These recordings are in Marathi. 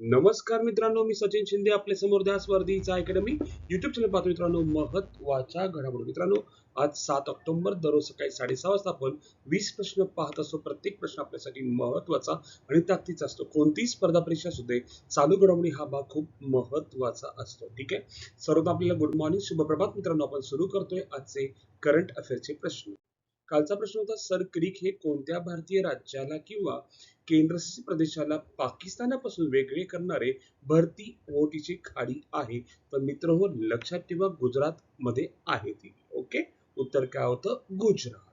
नमस्कार मित्रांनो मी सचिन शिंदे आपल्यासमोर द्या स्पर्धेचा अकॅडमी युट्यूब चॅनल पाहतो मित्रांनो महत्त्वाच्या घडामोडी. मित्रांनो आज सात ऑक्टोबर दररोज सकाळी साडेसहा वाजता आपण वीस प्रश्न पाहत असतो. प्रत्येक प्रश्न आपल्यासाठी महत्त्वाचा आणि ताकदीचा असतो. कोणतीही स्पर्धा परीक्षा सुद्धा चालू घडामोडी हा भाग खूप महत्त्वाचा असतो. ठीक आहे? सर्वदा आपल्याला गुड मॉर्निंग शुभप्रभात मित्रांनो आपण सुरू करतोय आजचे करंट अफेअरचे प्रश्न. कालचा प्रश्न होता सर क्रिक हे कोणत्या भारतीय राज्याला किंवा केंद्रशासित प्रदेशाला पाकिस्तानापासून वेगळे करणारे भरती ओटीची खाडी आहे? तर मित्र हो लक्षात ठेवा गुजरात मध्ये आहे ती. ओके? उत्तर काय होतं? गुजरात.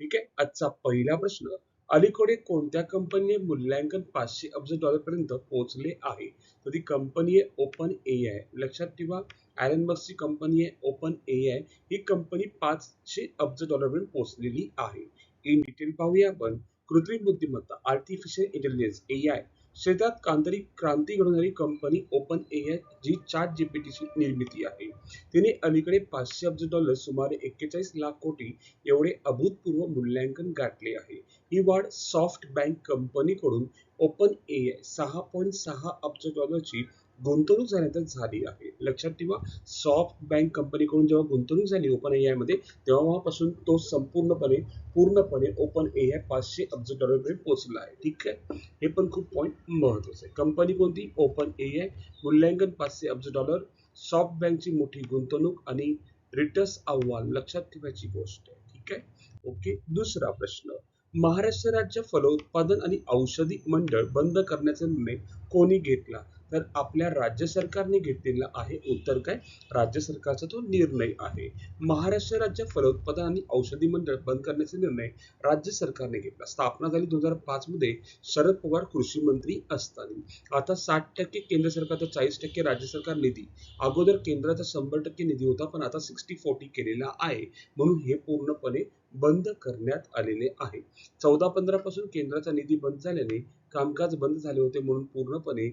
ठीक आहे? आजचा पहिला प्रश्न अलीकडे कोणत्या कंपनीने मूल्यांकन पाचशे अब्ज डॉलर पर्यंत पोहोचले आहे? तर ती कंपनी आहे ओपन ए आय लक्षात ठेवा ॲलन मस्कची कंपनी आहे ओपन ए आय ही कंपनी पाचशे अब्ज डॉलरपर्यंत पोहोचलेली आहे. इन डिटेल पाहूया आपण. कृत्रिम बुद्धिमत्ता आर्टिफिशियल इंटेलिजन्स ए आय क्षेत्रात कांतरिक क्रांती घडवणारी कंपनी ओपन ए आय जी चार जीपीटीची निर्मिती आहे. तिने अलीकडे पाचशे अब्ज डॉलर सुमारे एक्केचाळीस लाख कोटी एवढे अभूतपूर्व मूल्यांकन गाठले आहे. ही वाढ सॉफ्ट बँक कंपनीकडून ओपन ए आय सहा पॉईंट सहा अब्ज डॉलरची गुंतवणूक झाल्यानंतर झाली आहे. लक्षात ठेवा सॉफ्ट बँक कंपनीकडून जेव्हा गुंतवणूक झाली ओपन ए आयमध्ये तेव्हापासून तो संपूर्णपणे पूर्णपणे ओपन ए आय पाचशे अब्ज डॉलरपर्यंत पोहोचला आहे. ठीक आहे? हे पण खूप पॉईंट महत्वाचं आहे. कंपनी कोणती? ओपन ए आय मूल्यांकन पाचशे अब्ज डॉलर सॉफ्ट बँकची मोठी गुंतवणूक आणि रिटर्स अहवाल. लक्षात ठेवायची गोष्ट आहे. ठीक आहे? ओके दुसरा प्रश्न. महाराष्ट्र राज्य फलोत्पादन आणि औषधी मंडळ बंद करण्याचा निर्णय कोणी घेतला? तर आपल्या राज्य सरकारने घेतलेला आहे उत्तर काय? राज्य सरकारचा तो निर्णय आहे. महाराष्ट्र राज्य फलोत्पादन आणि औषधी मंडळ बंद करण्याचा निर्णय राज्य सरकारने घेतला. स्थापना झाली दोन हजार पाच मध्ये. शरद पवार कृषी मंत्री असताना. आता साठ टक्के केंद्र सरकारचा चाळीस टक्के राज्य सरकार निधी. अगोदर केंद्राचा शंभर टक्के निधी होता पण आता सिक्स्टी फोर्टी केलेला आहे. म्हणून हे पूर्णपणे बंद करण्यात आलेले आहे. चौदा पंधरा पासून केंद्राचा निधी बंद झाल्याने कामकाज बंद झाले होते म्हणून पूर्णपणे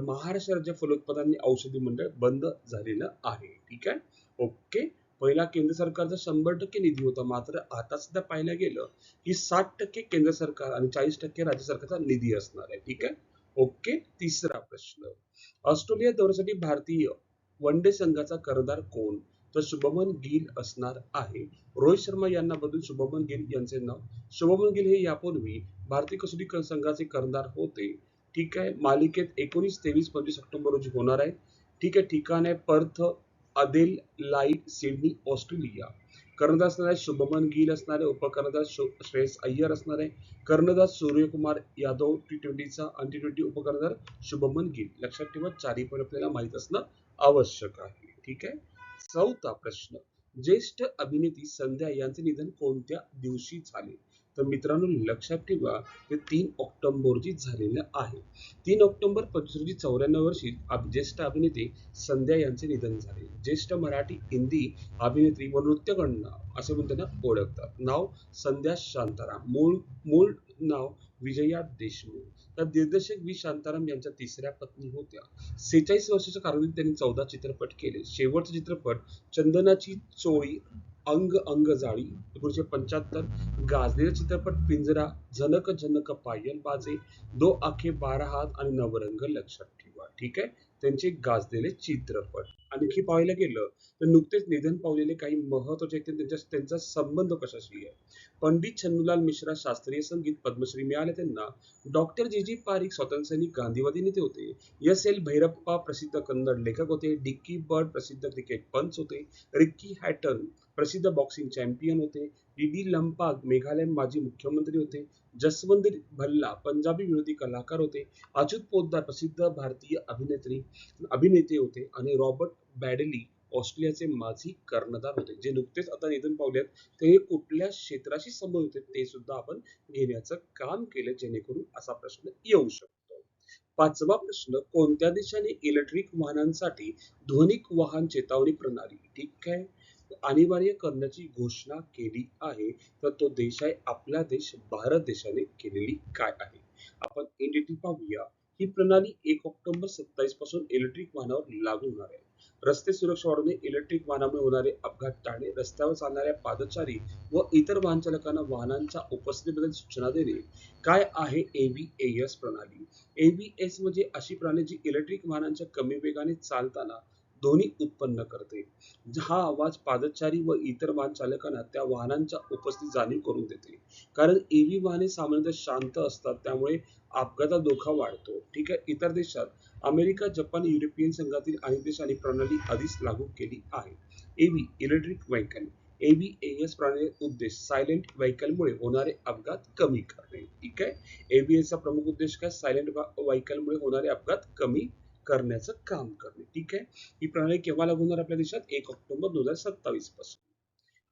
महाराष्ट्र राज्य फलोत्पादन औषधी मंडळ बंद झालेलं आहे. ठीक आहे? ओके पहिला केंद्र सरकारचा शंभर टक्के निधी होता. मात्र आता सुद्धा पाहायला गेलं की साठ टक्के केंद्र सरकार आणि चाळीस टक्के राज्य सरकारचा निधी असणार आहे. ठीक आहे? ओके तिसरा प्रश्न. ऑस्ट्रेलिया दौऱ्यासाठी भारतीय वन डे संघाचा कर्णधार कोण? तर शुभमन गिल असणार आहे. रोहित शर्मा यांना बदलून शुभमन गिल यांचे नाव. शुभमन गिल हे यापूर्वी भारतीय कसोटी संघाचे कर्णधार होते. ठीक आहे मालिकेत एकोणीस तेवीस पंचवीस ऑक्टोबर रोजी होणार आहे. ठीक आहे ठिकाण आहे Perth Adelaide Sydney Australia. कर्णधार असणार आहे शुभमन गिल असणार आहे. उपकर्णधार श्रेयस अय्यर असणार आहे. कर्णधार सूर्यकुमार यादव टी ट्वेंटीचा आणि टी ट्वेंटी उपकर्णधार शुभमन गिल. लक्षात ठेवा चारी पण आपल्याला माहीत असणं आवश्यक आहे. ठीक आहे? चौथा प्रश्न ज्येष्ठ अभिनेत्री संध्या यांचे निधन कोणत्या दिवशी झाले? तर मित्रांनो लक्षात ठेवा ते तीन ऑक्टोबर झालेलं आहे. तीन ऑक्टोबर पंचवीस चौऱ्याण्णव वर्षी ज्येष्ठ अभिनेत्री संध्या यांचे निधन झाले. ज्येष्ठ मराठी हिंदी अभिनेत्री व नृत्यगणना असे म्हणून त्यांना ओळखतात. नाव संध्या शांताराम. मूळ मूळ नाव विजया देशमुख. तर दिग्दर्शक व्ही. शांताराम यांच्या तिसऱ्या पत्नी होत्या. सेहेचाळीस वर्षाच्या कारकिर्दीत त्यांनी चौदा चित्रपट केले. शेवटचा चित्रपट चंदनाची चोळी अंग अंग जाळी एकोणीसशे पंच्याहत्तर गाजलेला चित्रपट पिंजरा झनक झनक पायल बाजे दो आखे बारा हात आणि नवरंग लक्षात ठेवा. ठीक आहे? त्यांचे गाजलेले चित्रपट. आणखी पाहायला गेलं तर नुकतेच निधन पावलेले काही महत्त्वाचे त्यांच्या त्यांचा संबंध कशाशी आहे? पंडित छन्नूलाल मिश्रा शास्त्रीय संगीत पद्मश्री मिळाले त्यांना. डॉक्टर जी जी पारिक स्वातंत्र्यसैनिक गांधीवादी नेते होते. एस एल भैरप्पा प्रसिद्ध कन्नड लेखक होते. डिक्की बर्ड प्रसिद्ध क्रिकेट पंच होते. रिक्की हॅटन प्रसिद्ध बॉक्सिंग चॅम्पियन होते. डीडी लंपाग मेघालय माजी मुख्यमंत्री होते. जसवंत भल्ला पंजाबी विरोधी कलाकार होते. अच्युत पोद्दार प्रसिद्ध भारतीय अभिनेत्री अभिनेते होते आणि रॉबर्ट बॅडली ऑस्ट्रेलियाचे माजी कर्णधार होते. जे नुकतेच आता निधन पावले आहेत. ते कुठल्या क्षेत्राशी संबंधित होते ते सुद्धा आपण घेण्याचं काम केलं जेणेकरून असा प्रश्न येऊ शकतो. पाचवा प्रश्न कोणत्या देशाने इलेक्ट्रिक वाहनांसाठी ध्वनिक वाहन चेतावणी प्रणाली? ठीक आहे. अनिवार्य करण्याची घोषणा केली आहे तर तो देश आहे आपला देश भारत देशाने केलेली काय आहे? आपण इन डिटेल पाहूया. ही प्रणाली एक ऑक्टोबर सत्तावीसपासून इलेक्ट्रिक वाहनावर लागू होणार आहे. रस्ते सुरक्षा वाढवणे इलेक्ट्रिक वाहनामुळे होणारे अपघात टाळणे रस्त्यावर चालणाऱ्या पादचारी व इतर वाहन चालकांना वाहनांच्या उपस्थितीबद्दल सूचना देणे काय आहे एव्हीएएस प्रणाली? एव्हीएस म्हणजे अशी प्रणाली जी इलेक्ट्रिक वाहनांच्या कमी वेगाने चालताना ध्वनी उत्पन्न करते. हा आवाज पादचारी व इतर वाहन चालकांना त्या वाहनांच्या उपस्थित जाणीव करून देते. कारण एव्ही वाहने सामान्यतः शांत असतात त्यामुळे अपघाता धोका वाढतो. ठीक आहे? इतर देशात अमेरिका जपान युरोपियन संघातील अनेक देशांनी प्रणाली आधीच लागू केली आहे. EV electric vehicle EV S प्रणाली उद्देश सायलेंट व्हेकलमुळे होणारे अपघात कमी करणे. ठीक आहे? एव्हीएसचा प्रमुख उद्देश काय? सायलेंट व्हेकलमुळे होणारे अपघात कमी करण्याचं काम करणे. ठीक आहे? ही प्रणाली केव्हा लागू होणार आपल्या देशात? एक ऑक्टोबर दोन हजार सत्तावीसपासून.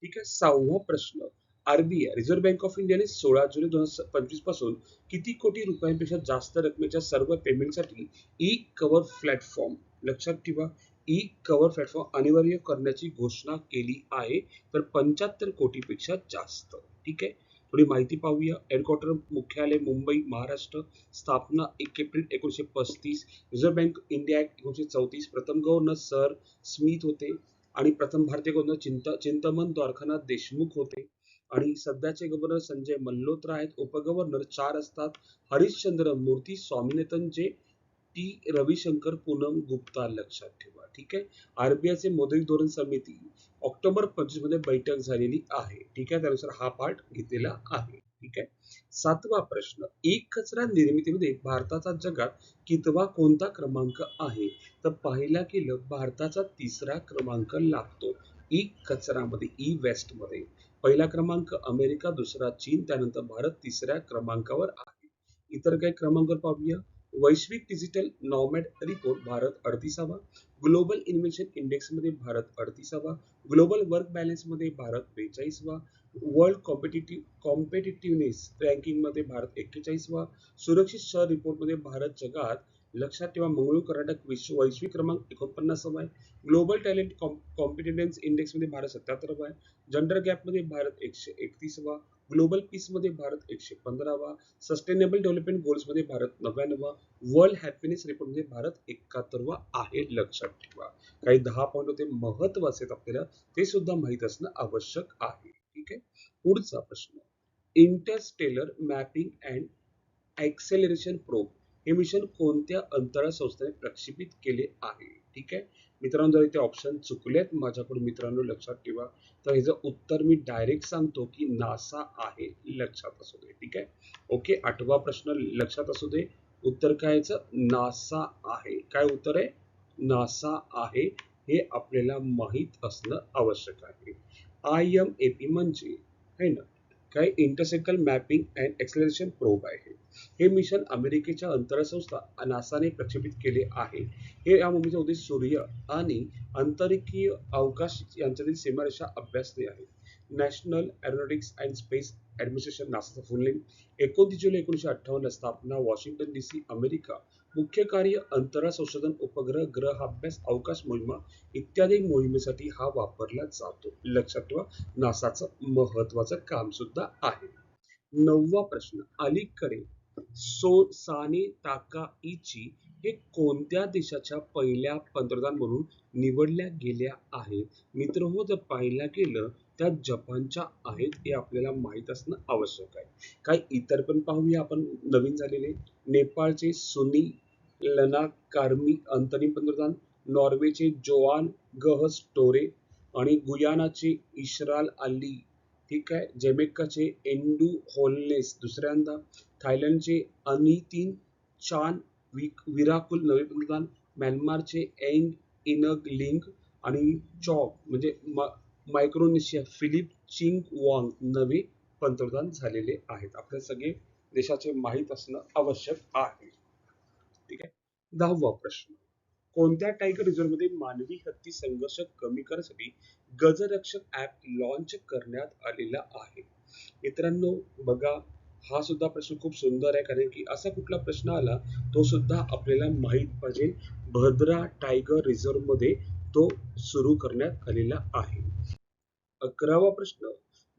ठीक आहे? सहावा प्रश्न. आरबीआय रिझर्व्ह बँक ऑफ इंडियाने सोळा जुलै दोन हजार पंचवीसपासून किती कोटी रुपयांपेक्षा जास्त रकमेच्या सर्व पेमेंटसाठी ई कव्हर प्लॅटफॉर्म लक्षात ठेवा ई कव्हर प्लॅटफॉर्म अनिवार्य करण्याची घोषणा केली आहे. तर पंच्याहत्तर कोटीपेक्षा जास्त. ठीक आहे? थोडी माहिती पाहूया. हेडक्वार्टर मुख्यालय मुंबई महाराष्ट्र. स्थापना एक एप्रिल एकोणीसशे पस्तीस. रिझर्व्ह बँक इंडिया ऍक्ट एकोणीसशे चौतीस. प्रथम गव्हर्नर सर स्मिथ होते आणि प्रथम भारतीय गव्हर्नर चिंता चिंतमन द्वारकानाथ देशमुख होते. आणि सध्याचे गव्हर्नर संजय मल्होत्रा आहेत. उपगव्हर्नर चार असतात. हरिश्चंद्र मूर्ती स्वामीनाथन जे टी रविशंकर पूनम गुप्ता लक्षात ठेवा ठीक आहे? आरबीआयचे मौद्रिक धोरण समिती ऑक्टोबर पंचवीसमध्ये बैठक झालेली आहे. ठीक आहे? त्यानुसार हा पाठ घेतलेला आहे. ठीक आहे? सातवा प्रश्न एक कचरा निर्मितीमध्ये भारताचा जगात कितवा कोणता क्रमांक आहे? तर पाहिला गेलं भारताचा तिसरा क्रमांक लागतो ई कचरामध्ये ई वेस्टमध्ये पहिला क्रमांक अमेरिका दुसरा चीन त्यानंतर भारत तिसऱ्या क्रमांकावर आहे. इतर काही क्रमांक पाहूया. वैश्विक डिजिटल नॉमॅड रिपोर्ट भारत अडतीसावा. ग्लोबल इन्व्हेन्शन इंडेक्समध्ये भारत अडतीसावा. ग्लोबल वर्क बॅलन्समध्ये भारत बेचाळीसवा. वर्ल्ड कॉम्पिटिटिव्ह कॉम्पिटिटिव्हनेस रँकिंगमध्ये भारत एक्केचाळीसवा. सुरक्षित शहर रिपोर्टमध्ये भारत जगात लक्षात ठेवा मंगळूर कर्नाटक विश्व वैश्विक क्रमांक एकोणपन्नासावा आहे. ग्लोबल टॅलेंट कॉम्पिटिटन्स इंडेक्समध्ये भारत सत्याहत्तरावा आहे. जेंडर गॅपमध्ये भारत एकशे एकतीसवा. ग्लोबल पीसमध्ये भारत एकशे पंधरावा सस्टेनेबल डेव्हलपमेंट गोल्समध्ये भारत नव्याण्णवा वर्ल्ड हॅपीनेस रिपोर्टमध्ये भारत एकाहत्तरवा आहे लक्षात ठेवा. काही दहा पॉईंट होते महत्त्वाचे आहेत आपल्याला ते सुद्धा माहीत असणं आवश्यक आहे. ठीक आहे? पुढचा प्रश्न. Interstellar mapping and acceleration probe हे मिशन कोणत्या अंतराळ संस्थेने प्रक्षेपित केले आहे? ठीक आहे. मित्रांनो जर इथे ऑप्शन चुकलेत. माझ्याकडून मित्रांनो लक्षात ठेवा. तर ह्याचं उत्तर मी डायरेक्ट सांगतो की नासा आहे. लक्षात असू दे. ठीक आहे? ओके आठवा प्रश्न लक्षात असू दे. उत्तर काय नासा आहे. काय उत्तर आहे? नासा आहे. हे आपल्याला माहीत असणं आवश्यक आहे. आय एम ए पी म्हणजे है ना? काय interstellar mapping and acceleration probe आहे. हे मिशन अमेरिकेच्या अंतराळ संस्था नासाने प्रक्षेपित केले आहे. हे या मोहिमेचा उद्देश सूर्य आणि अंतरिकीय अवकाश यांच्यातील सीमारेषा अभ्यासणे आहे. National aeronautics and space administration नासाचा full name एकोणतीस जुलै एकोणीसशे अठ्ठावन्न स्थापना वॉशिंग्टन डी सी अमेरिका मुख्य कार्य अंतराळ संशोधन उपग्रह ग्रह अभ्यास अवकाश मोहिमा इत्यादी मोहिमेसाठी हा वापरला जातो. लक्षात ठेवा नासाचं महत्वाचं काम सुद्धा आहे. नववा प्रश्न अलीकडे सो साने ताका इची हे कोणत्या देशाच्या पहिल्या पंतप्रधान म्हणून निवडल्या गेल्या आहेत? मित्र हो जर पाहिलं गेलं त्या जपानच्या आहेत हे आपल्याला माहीत असणं आवश्यक आहे. काही इतर पण पाहूया आपण नवीन झालेले नेपाळचे सुनी लना कार्मी अंतरिम पंतप्रधान नॉर्वेचे जोआन गह स्टोरे आणि गुयानाचे इशराल अली. ठीक आहे? जमैकाचे एंडू होलनेस दुसऱ्यांदा थायलंडचे अनितीन चान विक विराकुल नवे पंतप्रधान म्यानमारचे एंग इनग लिंग आणि चॉक म्हणजे मायक्रोनेशिया फिलिप चिंग वॉंग नवे पंतप्रधान झालेले आहेत. आपल्या सगळे देशाचे माहीत असणं आवश्यक आहे. ठीक आहे? दहावा प्रश्न. कोणत्या टायगर रिझर्वमध्ये मानवी हत्ती संघर्ष कमी करण्यासाठी गजरक्षक ऍप लॉन्च करण्यात आलेला आहे? मित्रांनो बघा हा सुद्धा प्रश्न खूप सुंदर आहे कारण की असा कुठला प्रश्न आला तो सुद्धा आपल्याला माहीत पाहिजे. भद्रा टायगर रिझर्वमध्ये तो सुरू करण्यात आलेला आहे. अकरावा प्रश्न.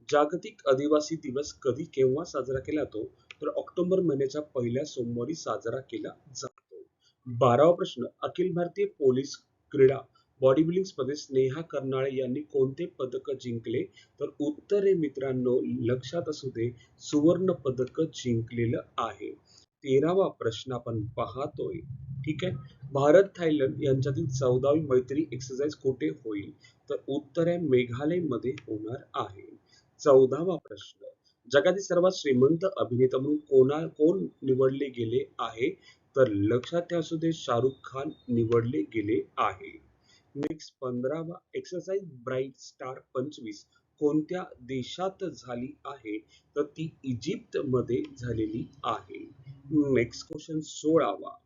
जागतिक आदिवासी दिवस कधी केव्हा साजरा केला जातो? तर ऑक्टोबर महिन्याच्या पहिल्या सोमवारी साजरा केला जातो बारावा प्रश्न अखिल भारतीय पोलीस क्रीडा बॉडी बिल्डिंग स्पर्धेत स्नेहा कर्नाळे यांनी कोणते पदक जिंकले? तर उत्तर आहे मित्रांनो लक्षात असू दे सुवर्ण पदक जिंकलेलं आहे. तेरावा प्रश्न आपण पाहतोय ठीक आहे? भारत थायलंड यांच्यातील चौदावी मैत्री एक्सरसाइज कुठे होईल? तर उत्तर आहे मेघालयमध्ये होणार आहे. चौदावा प्रश्न जगातील सर्वात श्रीमंत अभिनेता म्हणून कोणा कोण निवडले गेले आहे? तर लक्षात ठेवा असू दे शाहरुख खान निवडले गेले आहे. नेक्स्ट पंधरावा एक्सरसाइज ब्राईट स्टार पंचवीस कोणत्या देशात झाली आहे? तर ती इजिप्त मध्ये झालेली आहे. नेक्स्ट क्वेश्चन सोळावा.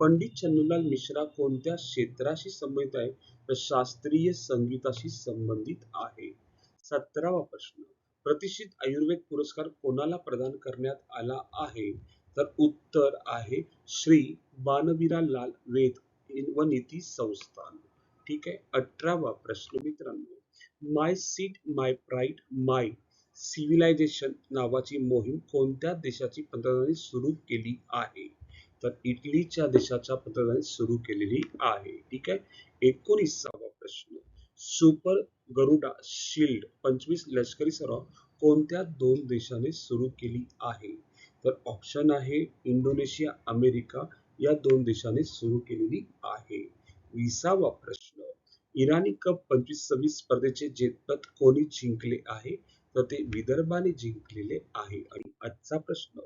पंडित चन्नूलाल मिश्रा कोणत्या क्षेत्राशी संबंधित आहे? तर शास्त्रीय संगीताशी संबंधित आहे. सतरावा प्रश्न. प्रतिष्ठित आयुर्वेद पुरस्कार कोणाला प्रदान करण्यात आला आहे? तर उत्तर आहे श्री बाणवीरा लाल वेद व नीती संस्थान. ठीक आहे? अठरावा प्रश्न मित्रांनो. My seat my pride my civilisation नावाची मोहीम कोणत्या देशाची पंतप्रधानांनी सुरू केली आहे? तर इटलीच्या देशाच्या पंतप्रधानांनी सुरू केलेली आहे. ठीक आहे? एकोणीसावा प्रश्न. सुपर गरुडा शिल्ड पंचवीस लष्करी सराव कोणत्या दोन देशाने सुरू केली आहे? तर ऑप्शन आहे इंडोनेशिया अमेरिका या दोन देशाने सुरू केलेली आहे. विसावा प्रश्न. इराणी कप पंचवीस सव्वीस स्पर्धेचे जेतपद कोणी जिंकले आहे तर ते विदर्भाने जिंकलेले आहे. आणि आजचा प्रश्न.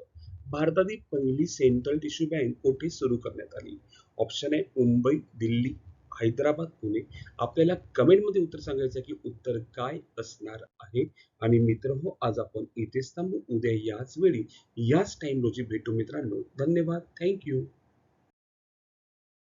भारतातील पहिली सेंट्रल टिश्यू बँक कुठे सुरू करण्यात आली? ऑप्शन आहे मुंबई दिल्ली हैदराबाद पुणे. आपल्याला कमेंटमध्ये उत्तर सांगायचं की उत्तर काय असणार आहे. आणि मित्र हो आज आपण इथेच थांबू. उद्या याच वेळी याच टाइम रोजी भेटू मित्रांनो. धन्यवाद. थँक्यू